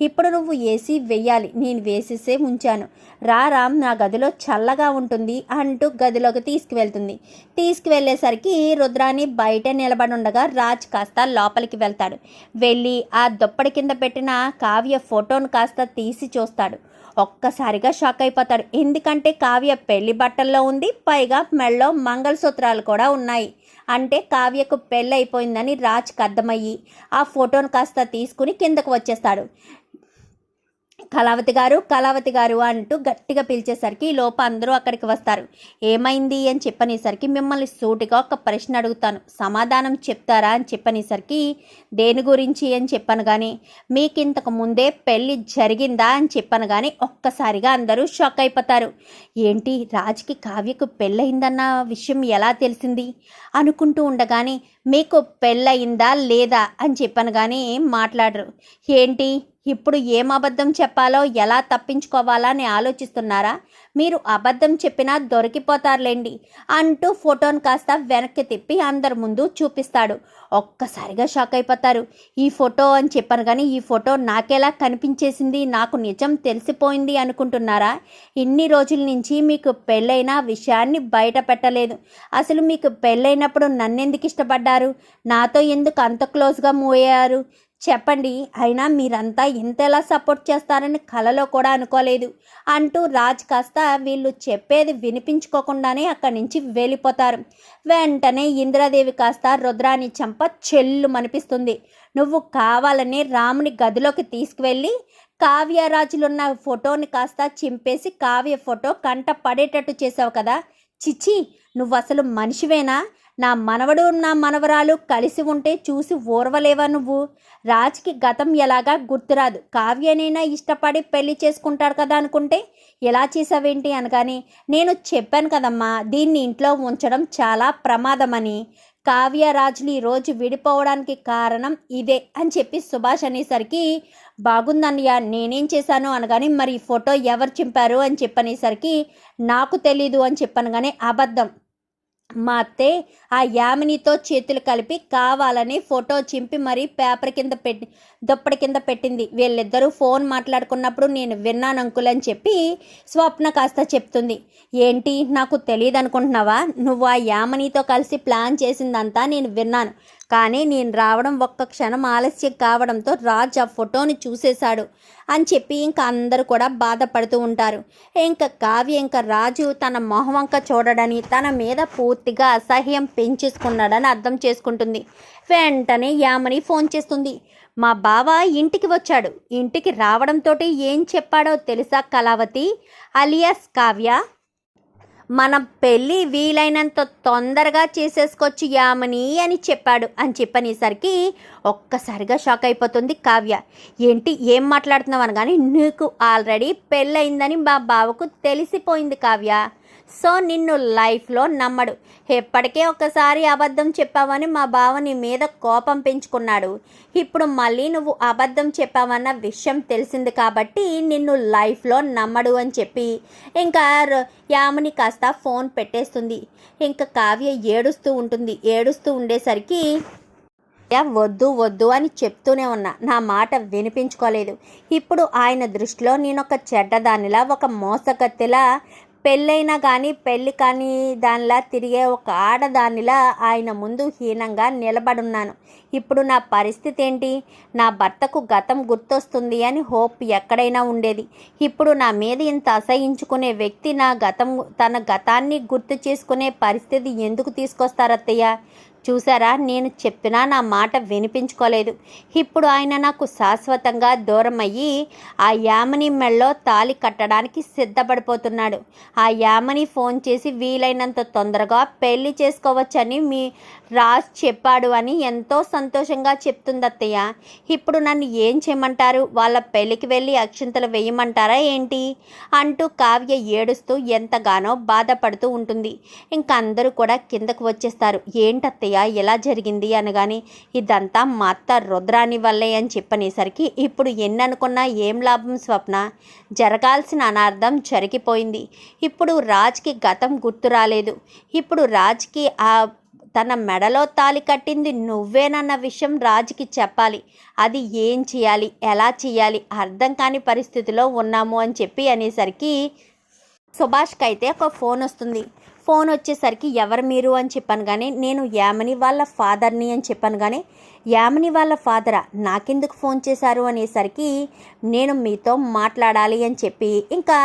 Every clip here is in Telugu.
ఇప్పుడు నువ్వు ఏసీ వెయ్యాలి. నేను వేసేసే ఉంచాను రా రామ్ నా గదిలో చల్లగా ఉంటుంది అంటూ గదిలోకి తీసుకువెళ్తుంది. తీసుకువెళ్ళేసరికి రుద్రాని బయట నిలబడి ఉండగా రాజ్ కాస్త లోపలికి వెళ్తాడు. వెళ్ళి ఆ దుప్పటి కింద పెట్టిన కావ్య ఫోటోను కాస్త తీసి చూస్తాడు. ఒక్కసారిగా షాక్ అయిపోతాడు. ఎందుకంటే కావ్య పెళ్ళి బట్టల్లో ఉంది పైగా మెళ్ళలో మంగళసూత్రాలు కూడా ఉన్నాయి. అంటే కావ్యకు పెళ్ళి అయిపోయిందని రాజ్కి అర్థమయ్యి ఆ ఫోటోను కాస్త తీసుకుని కిందకు వచ్చేస్తాడు. కళావతి గారు కళావతి గారు అంటూ గట్టిగా పిలిచేసరికి ఈ అందరూ అక్కడికి వస్తారు. ఏమైంది అని చెప్పనేసరికి మిమ్మల్ని సూటిగా ఒక ప్రశ్న అడుగుతాను. సమాధానం చెప్తారా అని చెప్పనేసరికి దేని గురించి అని చెప్పను కానీ మీకు ఇంతకు ముందే పెళ్ళి జరిగిందా అని చెప్పను కానీ ఒక్కసారిగా అందరూ షాక్ అయిపోతారు. ఏంటి రాజుకి కావ్యకు పెళ్ళయిందన్న విషయం ఎలా తెలిసింది? అనుకుంటూ ఉండగానే మీకు పెళ్ళయిందా లేదా అని చెప్పను కానీ మాట్లాడరు. ఏంటి? ఇప్పుడు ఏం అబద్ధం చెప్పాలో ఎలా తప్పించుకోవాలా అని ఆలోచిస్తున్నారా? మీరు అబద్ధం చెప్పినా దొరికిపోతారులేండి అంటూ ఫోటోను కాస్త వెనక్కి తిప్పి అందరి ముందు చూపిస్తాడు. ఒక్కసారిగా షాక్ అయిపోతారు. ఈ ఫోటో అని చెప్పాను కానీ ఈ ఫోటో నాకెలా కనిపించేసింది? నాకు నిజం తెలిసిపోయింది అనుకుంటున్నారా? ఇన్ని రోజుల నుంచి మీకు పెళ్ళైన విషయాన్ని బయట పెట్టలేదు. అసలు మీకు పెళ్ళైనప్పుడు నన్నెందుకు ఇష్టపడ్డారు? నాతో ఎందుకు అంత క్లోజ్గా మూవ్ అయ్యారు? చెప్పండి అయినా మీరంతా ఇంతలా సపోర్ట్ చేస్తారని కలలో కూడా అనుకోలేదు. అంటూ రాజ్ కాస్త వీళ్ళు చెప్పేది వినిపించుకోకుండానే అక్కడి నుంచి వెళ్ళిపోతారు. వెంటనే ఇందిరాదేవి కాస్త రుద్రాని చంప చెల్లు మనిపిస్తుంది నువ్వు కావాలని రాముని గదిలోకి తీసుకువెళ్ళి కావ్యరాజులున్న ఫోటోని కాస్త చింపేసి కావ్య ఫోటో కంట పడేటట్టు చేసావు కదా. చిచి నువ్వు అసలు మనిషివేనా? నా మనవడు నా మనవరాలు కలిసి ఉంటే చూసి ఓర్వలేవా నువ్వు? రాజ్కి గతం ఎలాగా గుర్తురాదు. కావ్యనైనా ఇష్టపడి పెళ్ళి చేసుకుంటాడు కదా అనుకుంటే ఎలా చేసావేంటి అనగాని నేను చెప్పాను కదమ్మా దీన్ని ఇంట్లో ఉంచడం చాలా ప్రమాదమని. కావ్య రాజులు ఈరోజు విడిపోవడానికి కారణం ఇదే అని చెప్పి సుభాష్ అనేసరికి బాగుందన్నయ్య నేనేం చేశాను అనగాని మరి ఈ ఫోటో ఎవరు చింపారు అని చెప్పనేసరికి నాకు తెలీదు అని చెప్పాను కానీ అబద్ధం. మా అత్తే ఆ యామినితో చేతులు కలిపి కావాలని ఫోటో చింపి మరీ పేపర్ కింద పెట్టి దుప్పటి కింద పెట్టింది. వీళ్ళిద్దరూ ఫోన్ మాట్లాడుకున్నప్పుడు నేను విన్నాను అంకుల్ అని చెప్పి స్వప్న కాస్త చెప్తుంది. ఏంటి నాకు తెలియదు అనుకుంటున్నావా నువ్వు ఆ యామినితో కలిసి ప్లాన్ చేసిందంతా నేను విన్నాను. కానీ నేను రావడం ఒక్క క్షణం ఆలస్యం కావడంతో రాజ్ ఆ ఫోటోని చూసేశాడు అని చెప్పి ఇంకా అందరూ కూడా బాధపడుతూ ఉంటారు. ఇంకా కావ్య ఇంకా రాజు తన మొహవంక చూడడని తన మీద పూర్తిగా అసహ్యం పెంచేసుకున్నాడని అర్థం చేసుకుంటుంది. వెంటనే యామని ఫోన్ చేస్తుంది. మా బావ ఇంటికి వచ్చాడు. ఇంటికి రావడంతో ఏం చెప్పాడో తెలుసా కళావతి? అలియాస్ కావ్య? మనం పెళ్ళి వీలైనంత తొందరగా చేసేసుకొచ్చి యామని అని చెప్పాడు. అని చెప్పనేసరికి ఒక్కసారిగా షాక్ అయిపోతుంది కావ్య. ఏంటి ఏం మాట్లాడుతున్నావు అనగానే నీకు ఆల్రెడీ పెళ్ళయిందని మా బావకు తెలిసిపోయింది కావ్య. సో నిన్ను లైఫ్లో నమ్మడు. ఎప్పటికే ఒకసారి అబద్ధం చెప్పావని మా బావ నీ మీద కోపం పెంచుకున్నాడు. ఇప్పుడు మళ్ళీ నువ్వు అబద్ధం చెప్పావన్న విషయం తెలిసింది కాబట్టి నిన్ను లైఫ్లో నమ్మడు అని చెప్పి ఇంకా ర- యామిని కాస్త ఫోన్ పెట్టేస్తుంది. ఇంకా కావ్య ఏడుస్తూ ఉంటుంది. ఏడుస్తూ ఉండేసరికి వద్దు వద్దు అని చెప్తూనే ఉన్నా. నా మాట వినిపించుకోలేదు. ఇప్పుడు ఆయన దృష్టిలో నేను ఒక చెడ్డదానిలా ఒక మోసగత్తెలా పెళ్ళైనా కానీ పెళ్ళి కానీ దానిలా తిరిగే ఒక ఆడదానిలా ఆయన ముందు హీనంగా నిలబడున్నాను. ఇప్పుడు నా పరిస్థితి ఏంటి నా భర్తకు గతం గుర్తొస్తుంది అని హోప్ ఎక్కడైనా ఉండేది. ఇప్పుడు నా మీద ఇంత అసహించుకునే వ్యక్తి నా గతం తన గతాన్ని గుర్తు చేసుకునే పరిస్థితి ఎందుకు తీసుకొస్తారత్తయ్య? చూసారా? నేను చెప్పినా నా మాట వినిపించుకోలేదు. ఇప్పుడు ఆయన నాకు శాశ్వతంగా దూరం అయ్యి ఆ యామని మెళ్ళలో తాలి కట్టడానికి సిద్ధపడిపోతున్నాడు. ఆ యామని ఫోన్ చేసి వీలైనంత తొందరగా పెళ్ళి చేసుకోవచ్చని మీ రాజ్ చెప్పాడు అని ఎంతో సంతోషంగా చెప్తుంది అత్తయ్య ఇప్పుడు నన్ను ఏం చేయమంటారు? వాళ్ళ పెళ్ళికి వెళ్ళి అక్షింతలు వేయమంటారా ఏంటి? అంటూ కావ్య ఏడుస్తూ ఎంతగానో బాధపడుతూ ఉంటుంది. ఇంకా అందరూ కూడా కిందకు వచ్చేస్తారు. ఏంటత్తయ్య? ఎలా జరిగింది అనగాని ఇదంతా మా అత్త రుద్రాని వల్లే అని చెప్పనేసరికి ఇప్పుడు ఎన్ని అనుకున్నా ఏం లాభం స్వప్న? జరగాల్సిన అనార్థం జరిగిపోయింది. ఇప్పుడు రాజ్కి గతం గుర్తు రాలేదు. ఇప్పుడు రాజ్కి ఆ తన మెడలో తాలి కట్టింది నువ్వేనన్న విషయం రాజుకి చెప్పాలి. అది ఏం చేయాలి? ఎలా చేయాలి? అర్థం కాని పరిస్థితిలో ఉన్నాము అని చెప్పి అనేసరికి సుభాష్కి అయితే ఒక ఫోన్ వస్తుంది. ఫోన్ వచ్చేసరికి ఎవరు మీరు అని చెప్పాను కానీ నేను యామిని వాళ్ళ ఫాదర్ని అని చెప్పాను కానీ యామిని వాళ్ళ ఫాదరా నాకెందుకు ఫోన్ చేశారు అనేసరికి నేను మీతో మాట్లాడాలి అని చెప్పి ఇంకా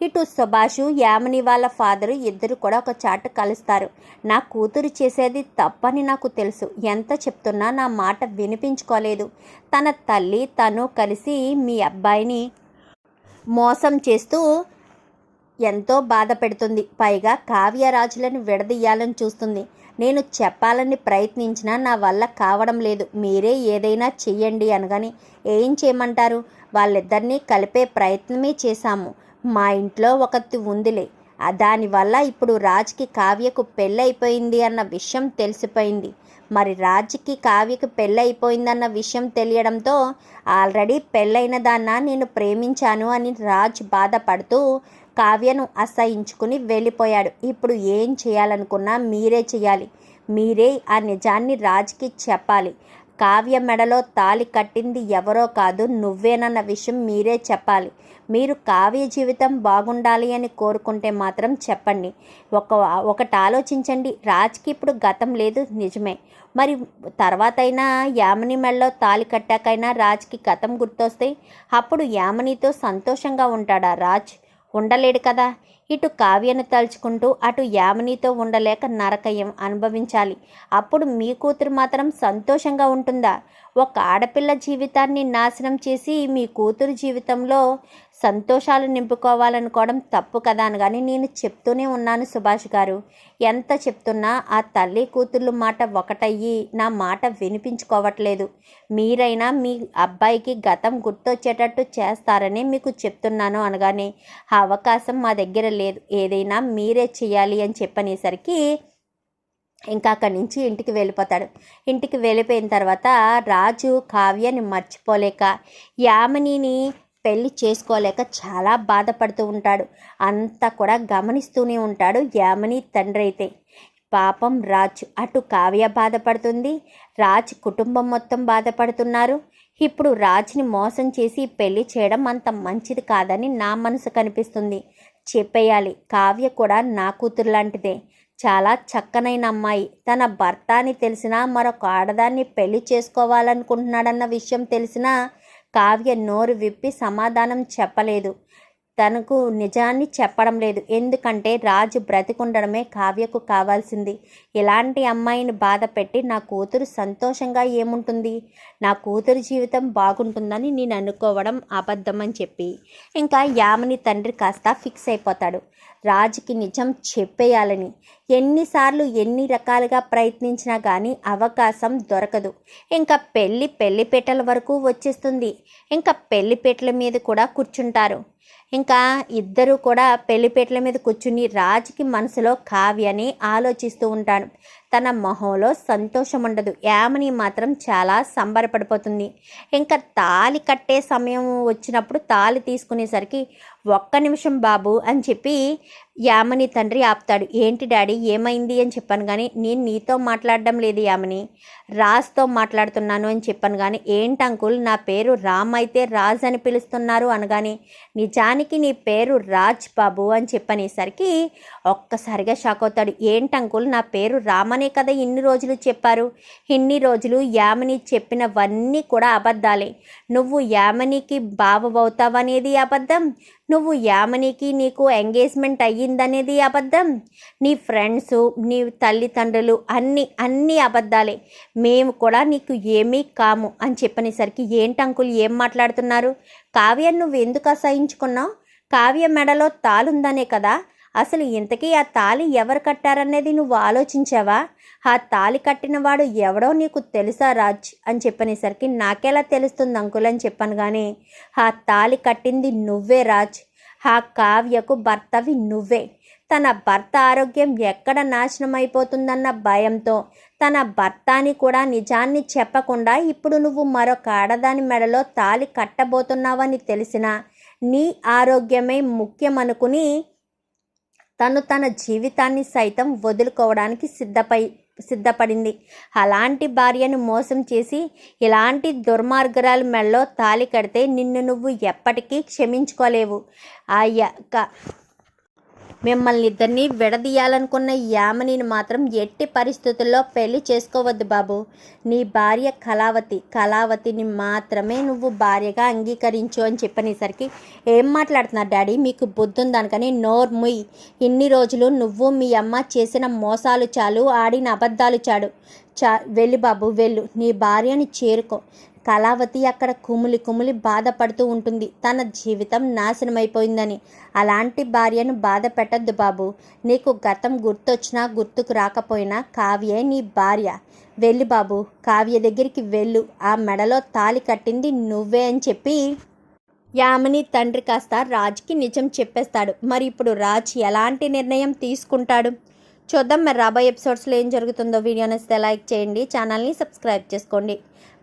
ఇటు సుభాష్ యామిని వాళ్ళ ఫాదరు ఇద్దరు కూడా ఒక చాటు కలుస్తారు. నా కూతురు చేసేది తప్పని నాకు తెలుసు. ఎంత చెప్తున్నా నా మాట వినిపించుకోలేదు. తన తల్లి తను కలిసి మీ అబ్బాయిని మోసం చేస్తూ ఎంతో బాధ పెడుతుంది. పైగా కావ్యరాజులను విడదీయాలని చూస్తుంది. నేను చెప్పాలని ప్రయత్నించినా నా వల్ల కావడం లేదు. మీరే ఏదైనా చెయ్యండి అనగాని ఏం చేయమంటారు? వాళ్ళిద్దరినీ కలిపే ప్రయత్నమే చేశాము. మా ఇంట్లో ఒకటి ఉందిలే. దానివల్ల ఇప్పుడు రాజ్కి కావ్యకు పెళ్ళైపోయింది అన్న విషయం తెలిసిపోయింది. మరి రాజ్కి కావ్యకు పెళ్ళైపోయిందన్న విషయం తెలియడంతో ఆల్రెడీ పెళ్ళైన దాన్న నేను ప్రేమించాను అని రాజ్ బాధపడుతూ కావ్యను అసహించుకుని వెళ్ళిపోయాడు. ఇప్పుడు ఏం చేయాలనుకున్నా మీరే చేయాలి. మీరే ఆ నిజాన్ని రాజ్కి చెప్పాలి. కావ్య మెడలో తాలి కట్టింది ఎవరో కాదు నువ్వేనన్న విషయం మీరే చెప్పాలి. మీరు కావ్య జీవితం బాగుండాలి అని కోరుకుంటే మాత్రం చెప్పండి. ఒక ఒకటి ఆలోచించండి. రాజ్కి ఇప్పుడు గతం లేదు నిజమే. మరి తర్వాతైనా యామని యామిని మెడలో తాలి కట్టాకైనా రాజ్కి గతం గుర్తొస్తాయి అప్పుడు యామనితో సంతోషంగా ఉంటాడా రాజ్? ఉండలేడు కదా. ఇటు కావ్యను తలుచుకుంటూ అటు యామినితో ఉండలేక నరకయం అనుభవించాలి. అప్పుడు మీ కూతురు మాత్రం సంతోషంగా ఉంటుందా? ఒక ఆడపిల్ల జీవితాన్ని నాశనం చేసి మీ కూతురు జీవితంలో సంతోషాలు నింపుకోవాలనుకోవడం తప్పు కదా అని కానీ నేను చెప్తూనే ఉన్నాను సుభాష్ గారు. ఎంత చెప్తున్నా ఆ తల్లి కూతుర్లు మాట ఒకటయ్యి నా మాట వినిపించుకోవట్లేదు. మీరైనా మీ అబ్బాయికి గతం గుర్తొచ్చేటట్టు చేస్తారని మీకు చెప్తున్నాను అనగానే ఆ అవకాశం మా దగ్గర లేదు. ఏదైనా మీరే చేయాలి అని చెప్పనేసరికి ఇంకా అక్కడి నుంచి ఇంటికి వెళ్ళిపోతాడు. ఇంటికి వెళ్ళిపోయిన తర్వాత రాజు కావ్యని మర్చిపోలేక యామినిని పెళ్ళి చేసుకోలేక చాలా బాధపడుతూ ఉంటాడు. అంతా కూడా గమనిస్తూనే ఉంటాడు యామిని తండ్రి అయితే పాపం రాజ్ అటు కావ్య బాధపడుతుంది. రాజ్ కుటుంబం మొత్తం బాధపడుతున్నారు. ఇప్పుడు రాజ్ని మోసం చేసి పెళ్ళి చేయడం అంత మంచిది కాదని నా మనసు కనిపిస్తుంది. చెప్పేయాలి కావ్య కూడా నా కూతురు లాంటిదే. చాలా చక్కనైన అమ్మాయి. తన భర్త అని తెలిసినా మరొక ఆడదాన్ని పెళ్ళి చేసుకోవాలనుకుంటున్నాడన్న విషయం తెలిసినా కావ్య నోరు విప్పి సమాధానం చెప్పలేదు. తనకు నిజాన్ని చెప్పడం లేదు. ఎందుకంటే రాజు బ్రతికుండడమే కావ్యకు కావాల్సింది. ఇలాంటి అమ్మాయిని బాధ పెట్టి నా కూతురు సంతోషంగా ఏముంటుంది? నా కూతురు జీవితం బాగుంటుందని నేను అనుకోవడం అబద్ధం అని చెప్పి. ఇంకా యామిని తండ్రి కాస్త ఫిక్స్ అయిపోతాడు. రాజుకి నిజం చెప్పేయాలని. ఎన్నిసార్లు ఎన్ని రకాలుగా ప్రయత్నించినా కానీ అవకాశం దొరకదు. ఇంకా పెళ్ళి పెళ్ళిపేటల వరకు వచ్చేస్తుంది. ఇంకా పెళ్ళిపేటల మీద కూడా కూర్చుంటారు. ఇంకా ఇద్దరు కూడా పెళ్ళిపేటల మీద కూర్చుని రాజుకి మనసులో కావ్యని ఆలోచిస్తూ ఉంటాడు. తన మొహంలో సంతోషం ఉండదు. యామని మాత్రం చాలా సంబరపడిపోతుంది. ఇంకా తాలి కట్టే సమయం వచ్చినప్పుడు తాలి తీసుకునేసరికి ఒక్క నిమిషం బాబు అని చెప్పి యామని తండ్రి ఆపుతాడు. ఏంటి డాడీ ఏమైంది? అని చెప్పాను కానీ నేను నీతో మాట్లాడడం లేదు యామని. రాజ్తో మాట్లాడుతున్నాను అని చెప్పాను కానీ ఏంటి అంకుల్ నా పేరు రామ్ అయితే రాజ్ అని పిలుస్తున్నారు అనగానే నిజానికి నీ పేరు రాజ్ బాబు అని చెప్పనేసరికి ఒక్కసారిగా షాక్ అవుతాడు. ఏంటి అంకుల్ నా పేరు రామనే కదా ఇన్ని రోజులు చెప్పారు? ఇన్ని రోజులు యామని చెప్పినవన్నీ కూడా అబద్ధాలే. నువ్వు యామనికి బావవుతావనేది అబద్ధం? నువ్వు యామనికి నీకు ఎంగేజ్మెంట్ అయ్యిందనేది అబద్ధం? నీ ఫ్రెండ్స్ నీ తల్లిదండ్రులు అన్ని అన్ని అబద్ధాలే. మేము కూడా నీకు ఏమీ కాము అని చెప్పనేసరికి ఏంటి అంకుల్ ఏం మాట్లాడుతున్నారు? కావ్యం నువ్వు ఎందుకు అసహించుకున్నావు? కావ్య మెడలో తాలుందనే కదా. అసలు ఇంతకీ ఆ తాలి ఎవరు కట్టారనేది నువ్వు ఆలోచించావా? ఆ తాలి కట్టినవాడు ఎవడో నీకు తెలుసా రాజ్? అని చెప్పనేసరికి నాకెలా తెలుస్తుంది అంకుల్ అని చెప్పాను కానీ ఆ తాలి కట్టింది నువ్వే రాజ్. ఆ కావ్యకు భర్తవి నువ్వే. తన భర్త ఆరోగ్యం ఎక్కడ నాశనం అయిపోతుందన్న భయంతో తన భర్త అని కూడా నిజాన్ని చెప్పకుండా ఇప్పుడు నువ్వు మరొక ఆడదాని మెడలో తాలి కట్టబోతున్నావని తెలిసిన నీ ఆరోగ్యమే ముఖ్యమనుకుని తను తన జీవితాన్ని సైతం వదులుకోవడానికి సిద్ధపై సిద్ధపడింది. అలాంటి భార్యను మోసం చేసి ఇలాంటి దుర్మార్గరాల మెళ్ళలో తాలి కడితే నిన్ను నువ్వు ఎప్పటికీ క్షమించుకోలేవు. ఆ యొక్క మిమ్మల్ని ఇద్దరిని విడదీయాలనుకున్న యామనిని మాత్రం ఎట్టి పరిస్థితుల్లో పెళ్ళి చేసుకోవద్దు బాబు. నీ భార్య కళావతి. కళావతిని మాత్రమే నువ్వు భార్యగా అంగీకరించు అని చెప్పనేసరికి ఏం మాట్లాడుతున్నారు డాడీ? మీకు బుద్ధి ఉందనుకని నోర్ముయ్ ఇన్ని రోజులు నువ్వు మీ అమ్మ చేసిన మోసాలు చాలు ఆడిన అబద్ధాలు చాడు చా వెళ్ళు బాబు వెళ్ళు. నీ భార్యని చేరుకో. కళావతి అక్కడ కుమిలి కుమిలి బాధపడుతూ ఉంటుంది. తన జీవితం నాశనమైపోయిందని. అలాంటి భార్యను బాధ పెట్టద్దు బాబు. నీకు గతం గుర్తొచ్చినా గుర్తుకు రాకపోయినా కావ్యే నీ భార్య. వెళ్ళి బాబు. కావ్య దగ్గరికి వెళ్ళు. ఆ మెడలో తాలి కట్టింది నువ్వే అని చెప్పి యామిని తండ్రి కాస్త రాజ్కి నిజం చెప్పేస్తాడు. మరి ఇప్పుడు రాజ్ ఎలాంటి నిర్ణయం తీసుకుంటాడు? చూద్దాం. మరి రాబోయే ఎపిసోడ్స్లో ఏం జరుగుతుందో వీడియో నచ్చితే లైక్ చేయండి. ఛానల్ని సబ్స్క్రైబ్ చేసుకోండి.